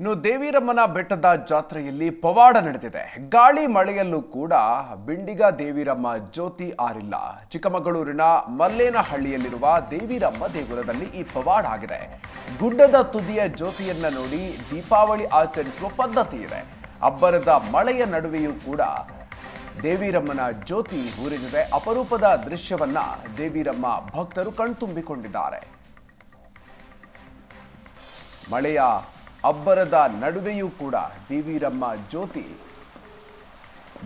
ಇನ್ನು ದೇವಿರಮ್ಮನ ಬೆಟ್ಟದ ಜಾತ್ರೆಯಲ್ಲಿ ಪವಾಡ ನಡೆದಿದೆ. ಗಾಳಿ ಮಳೆಯಲ್ಲೂ ಕೂಡ ಬಿಂಡಿಗ ದೇವಿರಮ್ಮ ಜ್ಯೋತಿ ಆರಿಲ್ಲ. ಚಿಕ್ಕಮಗಳೂರಿನ ಮಲ್ಲೇನಹಳ್ಳಿಯಲ್ಲಿರುವ ದೇವಿರಮ್ಮ ದೇಗುಲದಲ್ಲಿ ಈ ಪವಾಡ ಆಗಿದೆ. ಗುಡ್ಡದ ತುದಿಯ ಜ್ಯೋತಿಯನ್ನ ನೋಡಿ ದೀಪಾವಳಿ ಆಚರಿಸುವ ಪದ್ಧತಿ ಇದೆ. ಅಬ್ಬರದ ಮಳೆಯ ನಡುವೆಯೂ ಕೂಡ ದೇವಿರಮ್ಮನ ಜ್ಯೋತಿ ಉರಿದಿದೆ ಅಪರೂಪದ ದೃಶ್ಯವನ್ನ ದೇವಿರಮ್ಮ ಭಕ್ತರು ಕಣ್ತುಂಬಿಕೊಂಡಿದ್ದಾರೆ. ಮಳೆಯ ಅಬ್ಬರದ ನಡುವೆಯೂ ಕೂಡ ದೇವಿರಮ್ಮ ಜ್ಯೋತಿ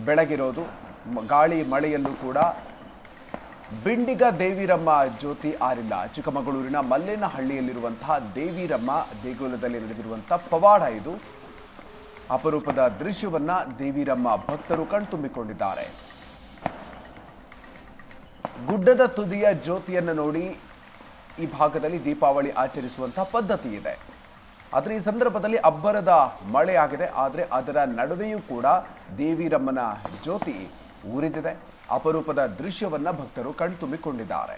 ಬೆಳಗಿರೋದು. ಗಾಳಿ ಮಳೆಯಲ್ಲೂ ಕೂಡ. ಬಿಂಡಿಗ ದೇವಿರಮ್ಮ ಜ್ಯೋತಿ ಆರಿಲ್ಲ. ಚಿಕ್ಕಮಗಳೂರಿನ ಮಲ್ಲೇನಹಳ್ಳಿಯಲ್ಲಿರುವಂತಹ ದೇವಿರಮ್ಮ ದೇಗುಲದಲ್ಲಿ ನಡೆದಿರುವಂತಹ ಪವಾಡ ಇದು. ಅಪರೂಪದ ದೃಶ್ಯವನ್ನ ದೇವಿರಮ್ಮ ಭಕ್ತರು ಕಣ್ತುಂಬಿಕೊಂಡಿದ್ದಾರೆ. ಗುಡ್ಡದ ತುದಿಯ ಜ್ಯೋತಿಯನ್ನು ನೋಡಿ ಈ ಭಾಗದಲ್ಲಿ ದೀಪಾವಳಿ ಆಚರಿಸುವಂತಹ ಪದ್ಧತಿ ಇದೆ. ಆದರೆ ಈ ಸಂದರ್ಭದಲ್ಲಿ ಅಬ್ಬರದ ಮಳೆ ಆಗಿದೆ, ಆದರೆ ಅದರ ನಡುವೆಯೂ ಕೂಡ ದೇವಿರಮ್ಮನ ಜ್ಯೋತಿ ಉರಿದಿದೆ ಅಪರೂಪದ ದೃಶ್ಯವನ್ನು ಭಕ್ತರು ಕಣ್ತುಂಬಿಕೊಂಡಿದ್ದಾರೆ.